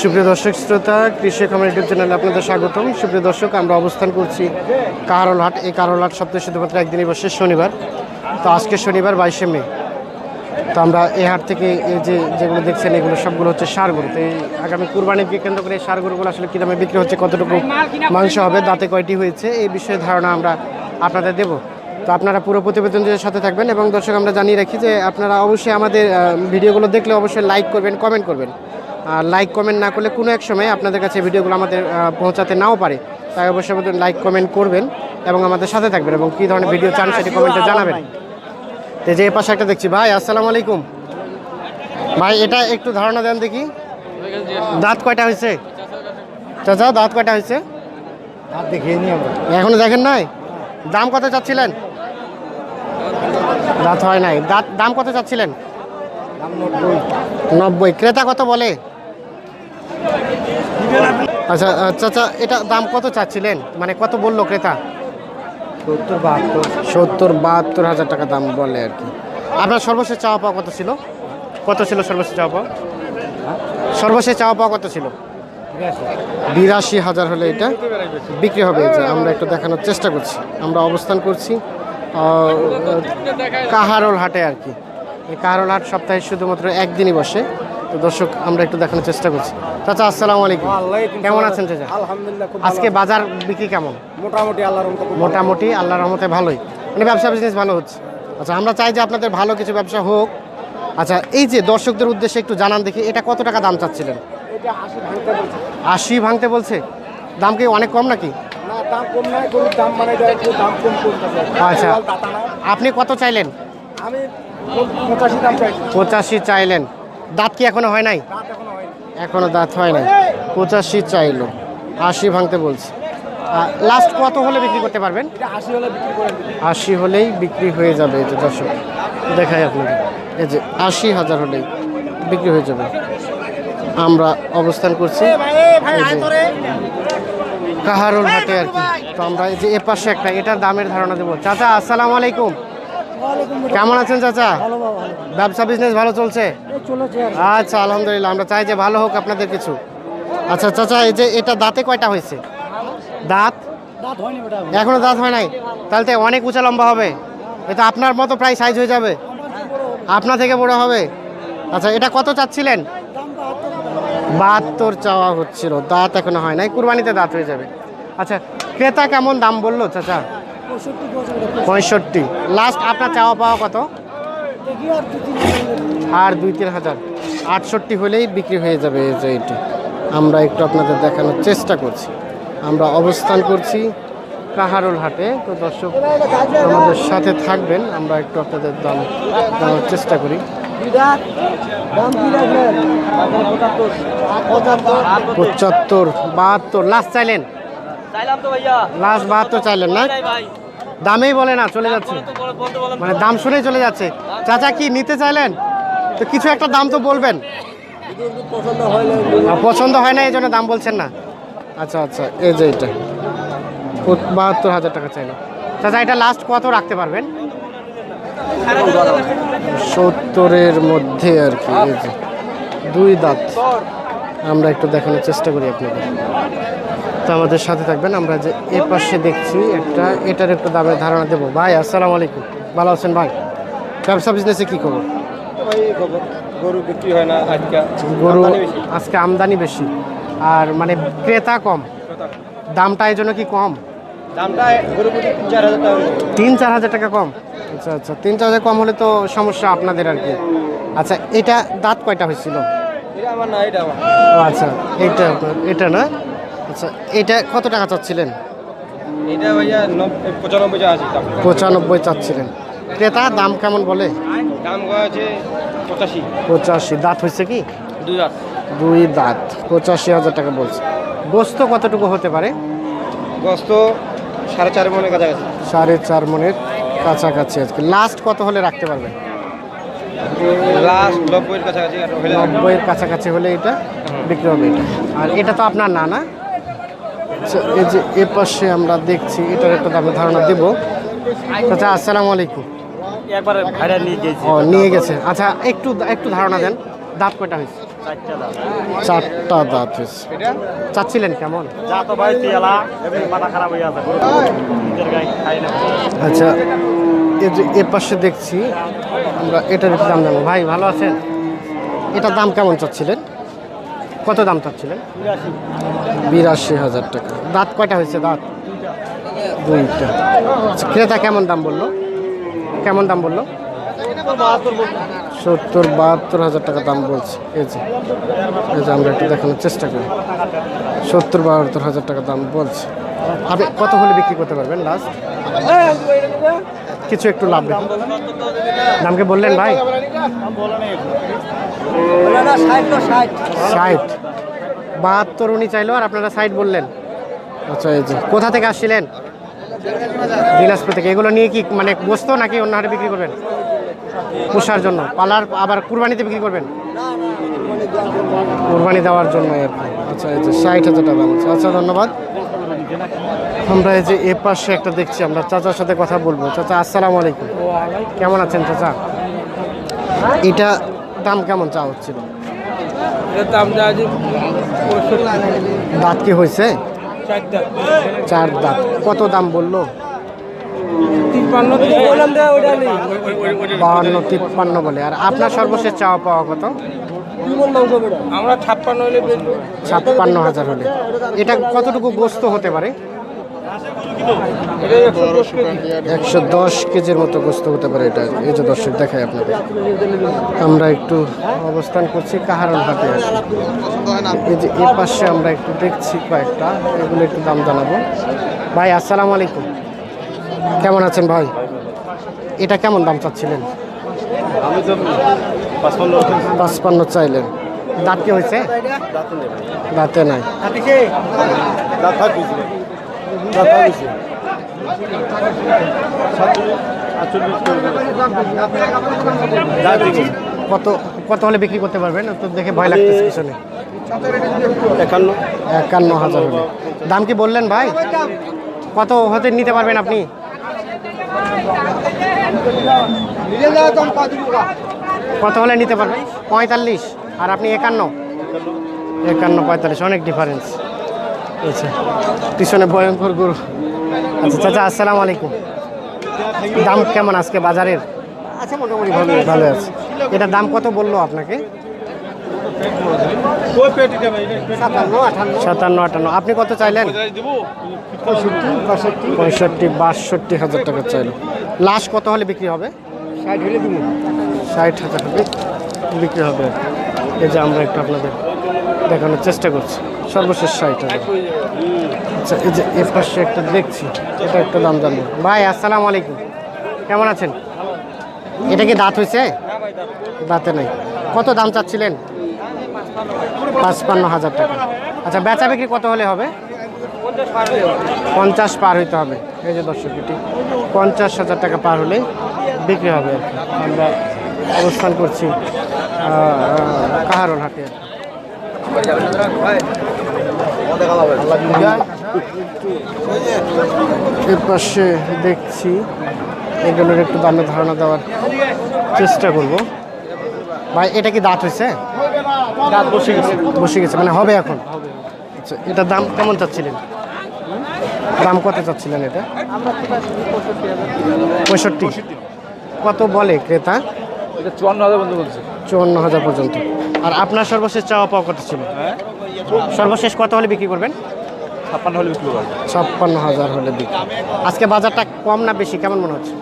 সুপ্রিয় দর্শক শ্রোতা, কৃষি খামার ইউটিউব চ্যানেলে আপনাদের স্বাগতম। সুপ্রিয় দর্শক, আমরা অবস্থান করছি কারলহাট। এই কারলহাট সপ্তাহে শুধুমাত্র একদিনই বসে, শনিবার। তো আজকে শনিবার, বাইশে মে। তো আমরা এই হাট থেকে এই যে যেগুলো দেখছেন, এগুলো সবগুলো হচ্ছে সার গরু তো এই আগামী কুরবানিকে কেন্দ্র করে এই সার গরুগুলো আসলে কী দামে বিক্রি হচ্ছে, কতটুকু মাংস হবে, দাঁতে কয়টি হয়েছে, এই বিষয়ে ধারণা আমরা আপনাদের দেব। তো আপনারা পুরো প্রতিবেদনের সাথে থাকবেন এবং দর্শক, আমরা জানিয়ে রাখি যে আপনারা অবশ্যই আমাদের ভিডিওগুলো দেখলে অবশ্যই লাইক করবেন কমেন্ট করবেন। লাইক কমেন্ট না করলে কোনো এক সময় আপনাদের কাছে ভিডিওগুলো আমাদের পৌঁছাতে নাও পারে। তাই অবশ্যই আমাদের লাইক কমেন্ট করবেন এবং আমাদের সাথে থাকবেন এবং কী ধরনের ভিডিও চান সেটি কমেন্টে জানাবেন। তো যে পাশে একটা দেখছি। ভাই আসসালামু আলাইকুম। ভাই এটা একটু ধারণা দেন দেখি। দাঁত কয়টা হয়েছে? চাচা দাঁত কয়টা হয়েছে? এখনও দেখেন নাই? দাম কত চাচ্ছিলেন? দাঁত হয় নাই। দাঁত দাম কত চাচ্ছিলেন? নব্বই। ক্রেতা কত বলে? আচ্ছা চাচা এটা দাম কত চাচ্ছিলেন? মানে কত বলল ক্রেতা? সত্তর বাহাত্তর। সত্তর বাহাত্তর হাজার টাকা দাম বলে আর কি। আপনার সর্বশেষ চাওয়া পাওয়া কত ছিল? কত ছিল সর্বশেষ চাওয়া পাওয়া? সর্বশেষ চাওয়া পাওয়া কত ছিল? বিরাশি হাজার হলে এটা বিক্রি হবে। যে আমরা একটু দেখানোর চেষ্টা করছি। আমরা অবস্থান করছি কাহারোল হাটে আর কি। এই আট সপ্তাহে শুধুমাত্র একদিনই বসে। তো দর্শক আমরা একটু দেখানোর চেষ্টা করছি। চাচা আসসালামু আলাইকুম। কেমন আছেন চাচা? আলহামদুলিল্লাহ আজকে বাজার বিক্রি কেমন? মোটামুটি আল্লাহর মতো মোটামুটি আল্লাহর রহমতে ভালোই। মানে ব্যবসা বিজনেস ভালো হচ্ছে। আচ্ছা আমরা চাই যে আপনাদের ভালো কিছু ব্যবসা হোক। আচ্ছা এই যে দর্শকদের উদ্দেশ্যে একটু জানান দেখি এটা কত টাকা দাম চাচ্ছিলেন? আশি ভাঙতে বলছে। দাম কি অনেক কম নাকি? আচ্ছা। আপনি কত চাইলেন? আমি পঁচাশি চাইলেন। দাঁত কি এখনও হয় নাই? এখনও দাঁত হয় নাই। পঁচাশি চাইলো। আশি ভাঙতে বলছি। লাস্ট কত হলে বিক্রি করতে পারবেন? আশি হলেই বিক্রি হয়ে যাবে এই যে দর্শক দেখাই আপনাকে এই যে আশি হাজার হলেই বিক্রি হয়ে যাবে। আমরা অবস্থান করছি কাহারুল হাটে আর কি। তো আমরা এই যে এ পাশে একটা এটার দামের ধারণা দেবো। চাচা আসসালামু আলাইকুম। কেমন আছেন চাচা? ব্যবসা বিজনেস ভালো চলছে? আচ্ছা আলহামদুলিল্লাহ, আমরা চাই যে ভালো হোক আপনাদের কিছু। আচ্ছা চাচা, এই যে এটা দাঁতে কয়টা হয়েছে? দাঁত? এখনও দাঁত হয় নাই? তাহলে তো অনেক উঁচা লম্বা হবে। এটা আপনার মতো প্রায় সাইজ হয়ে যাবে। আপনার থেকে বড় হবে। আচ্ছা এটা কত চাচ্ছিলেন? বাহাত্তর চাওয়া হচ্ছিল। দাঁত এখনও হয় নাই। কুরবানিতে দাঁত হয়ে যাবে। আচ্ছা ক্রেতা কেমন দাম বলল, চাচা? পঁয়ষট্টি। লাস্ট আপনার চাওয়া পাওয়া কত? আর দুই তিন হাজার। আটষট্টি হলেই বিক্রি হয়ে যাবে এই যে এটি আমরা একটু আপনাদের দেখানোর চেষ্টা করছি। আমরা অবস্থান করছি কাহারোল হাটে। তো দর্শক আমাদের সাথে থাকবেন। আমরা একটু আপনাদের দাম জানার চেষ্টা করি। পঁচাত্তর। বাহাত্তর। লাস্ট চাইলেন? লাস্ট বাহাত্তর চাইলেন না? দামেই বলে না চলে যাচ্ছে। মানে দাম শুনেই চলে যাচ্ছে। চাচা কি নিতে চাইলেন? তো কিছু একটা দাম তো বলবেন। পছন্দ হয় না এই জন্য দাম বলছেন না। আচ্ছা আচ্ছা এই যে এটা। বাহাত্তর হাজার টাকা চাইলো। চাচা এটা লাস্ট কত রাখতে পারবেন? সত্তরের মধ্যে আর কি দুই দাঁত। আমরা একটু দেখানোর চেষ্টা করি আপনাকে তো আমাদের সাথে থাকবেন আমরা যে এ পাশে দেখছি একটা এটার একটু দামের ধারণা দেবো। ভাই আসসালামু আলাইকুম। ভালো আছেন ভাই? ব্যবসা বিজনেসে কী খবর? গরু বিক্রি হয় না আজকে। গরু আমদানি বেশি। আজকে আমদানি বেশি। আর মানে ক্রেতা কম। দামটা এই জন্য কি কম? দামটা গরু তিন চার হাজার টাকা কম? আচ্ছা আচ্ছা। তিন চার হাজার কম হলে তো সমস্যা আপনাদের আর কি। আচ্ছা এটা দাঁত কয়টা হয়েছিল? এটা এটা আচ্ছা এইটা এটা না? আচ্ছা এটা কত টাকা চাচ্ছিলেন? এটা ভাইয়া পঁচানব্বই আছে পঁচানব্বই চাচ্ছিলেন। ক্রেতা দাম কেমন বলে? দাম আছে পঁচাশি। পঁচাশি। দাঁত হয়েছে কি? দুই লাখ দুই দাঁত। পঁচাশি হাজার টাকা বলছে। গোস্ত কতটুকু হতে পারে? গস্ত সাড়ে চার মনের কাছাকাছি। সাড়ে চার মনের কাছাকাছি আজকে। লাস্ট কত হলে রাখতে পারবেন? লাস্ট নব্বইয়ের কাছাকাছি হলে নব্বইয়ের কাছাকাছি হলে এটা বিক্রি হবে এটা। আর এটা তো আপনার না না? আচ্ছা, এই যে এ পাশে আমরা দেখছি এটার একটা দামের ধারণা দেব। আচ্ছা আসসালামু আলাইকুম। একবার নিয়ে গেছি। ও নিয়ে গেছে। আচ্ছা একটু একটু ধারণা দেন দাঁত কয়টা হয়েছে? চারটা দাঁত। হয়েছে। চাচ্ছিলেন কেমন? আচ্ছা এই যে এ পাশে দেখছি আমরা এটার একটু দাম জানব। ভাই ভালো আছেন? এটার দাম কেমন চাচ্ছিলেন? কত দাম চাচ্ছিলেন? বিরাশি হাজার টাকা। দাঁত কয়টা হয়েছে দাঁত? দুইটা। আচ্ছা, ক্রেতা কেমন দাম বলল? কেমন দাম বলল? সত্তর বাহাত্তর হাজার টাকা দাম বলছে। এই যে এই যে আমরা একটু দেখানোর চেষ্টা করি। সত্তর বাহাত্তর হাজার টাকা দাম বলছে। আপনি কত হলে বিক্রি করতে পারবেন লাস্ট কিছু একটু লাভ দেখুন দামকে বললেন ভাই? ষাট। বাহাত্তর উনি চাইলো আর আপনারা ষাট বললেন। আচ্ছা এই যে। কোথা থেকে আসছিলেন? দিনাজপুর থেকে। এগুলো নিয়ে কি মানে বসতো নাকি অন্য হাটে বিক্রি করবেন? পোষার জন্য। পালার আবার কুরবানিতে বিক্রি করবেন? কুরবানি দেওয়ার জন্য। আচ্ছা যে ষাট হাজার টাকা। আচ্ছা ধন্যবাদ। আমরা এই যে এ পাশে একটা দেখছি আমরা চাচার সাথে কথা বলব। চাচা আসসালামু আলাইকুম। কেমন আছেন চাচা? এটা দাম কেমন চা হচ্ছিল? দাঁত কি হয়েছে? চার দাঁত। কত দাম বলল? বাহান্ন তিপ্পান্ন বলে। আর আপনার সর্বশেষ চাওয়া পাওয়া কত? আমরা ছাপ্পান্ন হলে ছাপ্পান্ন হাজার হলে। এটা কতটুকু গোস্ত হতে পারে? একশো দশ কেজির মতো গোস্ত হতে পারে এটা। এই যে দর্শক দেখায় আপনাদের। আমরা একটু অবস্থান করছি কাহারন হাটে এই যে এ পাশে আমরা একটু দেখছি কয়েকটা, এগুলো একটু দাম জানাব। ভাই, আসসালামু আলাইকুম। কেমন আছেন ভাই? এটা কেমন দাম চাচ্ছিলেন? পাঁচপান্ন চাইলেন। দাঁত কি হয়েছে? দাঁতে নাই। কত কত হলে বিক্রি করতে পারবেন? তো দেখে ভয় লাগতেছে পিছনে। একান্ন। একান্ন হাজার হলে। দাম কি বললেন ভাই? কত হতে নিতে পারবেন আপনি? কত হলে নিতে পারবেন? পঁয়তাল্লিশ। আর আপনি একান্ন? একান্ন পঁয়তাল্লিশ। অনেক ডিফারেন্স আচ্ছা পিছনে ভয়ঙ্কর গরু। আচ্ছা চাচা আসসালামু আলাইকুম। দাম কেমন আজকে বাজারের? আচ্ছা মোটামুটি ভালো ভালো আছে। এটা দাম কত বলল আপনাকে? সাতান্ন আটান্ন। আপনি কত চাইলেন? পঁয়ষট্টি বাষট্টি হাজার টাকা চাইলো। লাস্ট কত হলে বিক্রি হবে? ষাট হলে দিব। ষাট হাজার বিক্রি হবে। এই যে আমরা একটু আপনাদের দেখানোর চেষ্টা করছি। সর্বশেষ ষাট আচ্ছা এই যে এর পাশে একটা দেখছি, এটা একটা দাম জানব। ভাই, আসসালামু আলাইকুম। কেমন আছেন? এটা কি দাঁত হয়েছে? দাঁতে নাই। কত দাম চাচ্ছিলেন? পাঁচপান্ন হাজার টাকা। আচ্ছা বেচা বিক্রি কত হলে হবে? পঞ্চাশ পার হইতে হবে। এই যে দর্শক, এটি পঞ্চাশ হাজার টাকা পার হলে বিক্রি হবে আমরা অবস্থান করছি কাহারল হাটে এর পাশে দেখছি এগুলোর একটু দামে ধারণা দেওয়ার চেষ্টা করব। ভাই এটা কি দাঁত হয়েছে দাঁত বসে গেছে। বসে গেছে মানে হবে এখন? আচ্ছা এটার দাম কেমন চাচ্ছিলেন? দাম কত চাচ্ছিলেন এটা? পঁয়ষট্টি। কত বলে ক্রেতা? চুয়ান্ন হাজার বলছে। চুয়ান্ন হাজার পর্যন্ত। আর আপনার সর্বশেষ চাওয়া পাওয়া কত ছিল? সর্বশেষ কত হলে বিক্রি করবেন? ছাপ্পান্ন হলে বিক্রি করবেন ছাপ্পান্ন হাজার হলে বিক্রি। আজকে বাজারটা কম না বেশি? কেমন মনে হচ্ছে?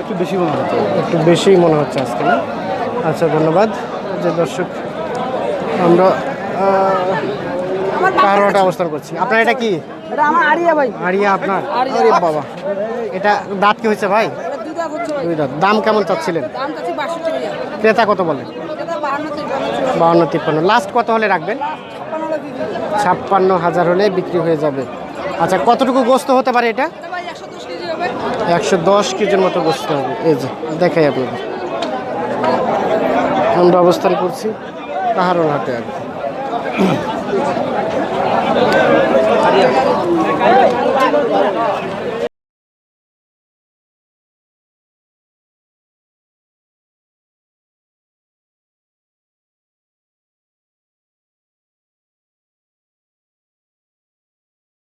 একটু বেশি মনে হচ্ছে। একটু বেশিই মনে হচ্ছে আজকে না? আচ্ছা ধন্যবাদ। যে দর্শক আমরা কারোটা অবস্থান করছি। আপনার এটা কি? এটা আমার আড়িয়া ভাই। আরিয়া আপনার? আরে বাবা। এটা দাঁত কি হয়েছে ভাই? দুই দাঁত দাম কেমন চাচ্ছিলেন? দাম চাচ্ছি ক্রেতা কত বলে? এটা বাহান্ন থেকে বাউন্ন তিপ্পান্ন। লাস্ট কত হলে রাখবেন? ছাপ্পান্ন হাজার হলে বিক্রি হয়ে যাবে। আচ্ছা কতটুকু গোস্ত হতে পারে এটা? একশো দশ কেজির মতো গোস্ত হবে। এই যে, দেখাই আপনাদের। আমরা অবস্থান করছি পাহাড়ের হাতে আর